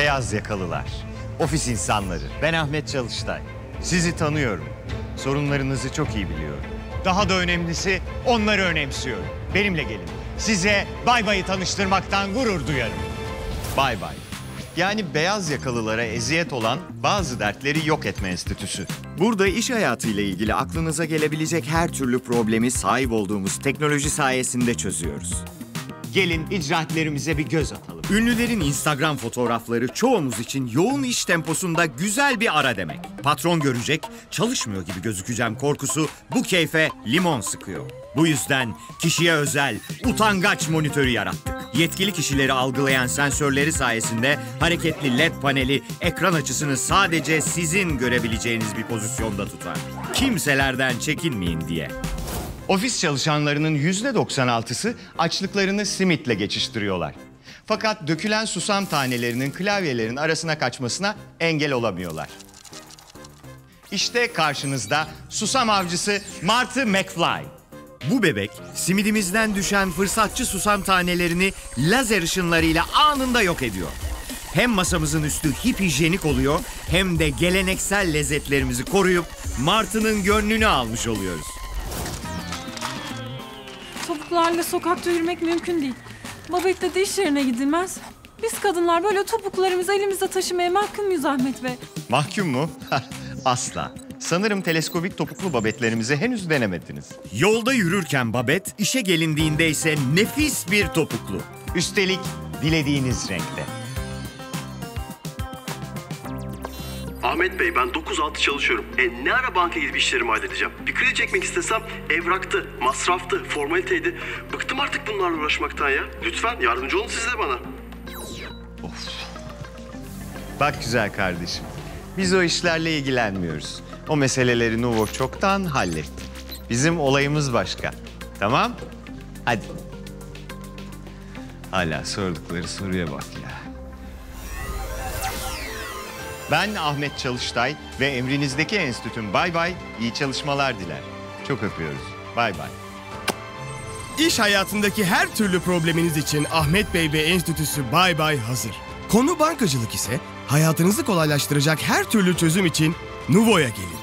beyaz yakalılar, ofis insanları. Ben Ahmet Çalıştay. Sizi tanıyorum. Sorunlarınızı çok iyi biliyorum. Daha da önemlisi onları önemsiyorum. Benimle gelin. Size Bay Bay'ı tanıştırmaktan gurur duyarım. Bay Bay. Yani beyaz yakalılara eziyet olan bazı dertleri yok etme enstitüsü. Burada iş hayatıyla ilgili aklınıza gelebilecek her türlü problemi sahip olduğumuz teknoloji sayesinde çözüyoruz. Gelin icraatlerimize bir göz atalım. Ünlülerin Instagram fotoğrafları çoğumuz için yoğun iş temposunda güzel bir ara demek. Patron görecek, çalışmıyor gibi gözükeceğim korkusu bu keyfe limon sıkıyor. Bu yüzden kişiye özel utangaç monitörü yarattık. Yetkili kişileri algılayan sensörleri sayesinde hareketli led paneli ekran açısını sadece sizin görebileceğiniz bir pozisyonda tutar. Kimselerden çekinmeyin diye. Ofis çalışanlarının yüzde 96'sı açlıklarını simitle geçiştiriyorlar. Fakat dökülen susam tanelerinin klavyelerin arasına kaçmasına engel olamıyorlar. İşte karşınızda susam avcısı Marty McFly. Bu bebek simidimizden düşen fırsatçı susam tanelerini lazer ışınlarıyla anında yok ediyor. Hem masamızın üstü hip hijyenik oluyor hem de geleneksel lezzetlerimizi koruyup Martı'nın gönlünü almış oluyoruz. Topuklarla sokakta yürümek mümkün değil. Babette de iş yerine gidilmez. Biz kadınlar böyle topuklarımızı elimizde taşımaya mahkum muyuz Ahmet Bey? Mahkum mu? Asla. Sanırım teleskobik topuklu babetlerimizi henüz denemediniz. Yolda yürürken babet, işe gelindiğinde ise nefis bir topuklu. Üstelik dilediğiniz renkte. Ahmet Bey ben 9-6 çalışıyorum. E ne ara banka gidip işlerimi halledeceğim? Bir kredi çekmek istesem evraktı, masraftı, formaliteydi. Bıktım artık bunlarla uğraşmaktan ya. Lütfen yardımcı olun siz de bana. Bak güzel kardeşim, biz o işlerle ilgilenmiyoruz. O meseleleri Nuvo çoktan halletti. Bizim olayımız başka. Tamam? Hadi. Hala sordukları soruya bak ya. Ben Ahmet Çalıştay ve emrinizdeki enstitüm Bay Bay iyi çalışmalar diler. Çok öpüyoruz. Bay bay. İş hayatındaki her türlü probleminiz için Ahmet Bey ve Enstitüsü Bay Bay hazır. Konu bankacılık ise hayatınızı kolaylaştıracak her türlü çözüm için Nuvo'ya gelin.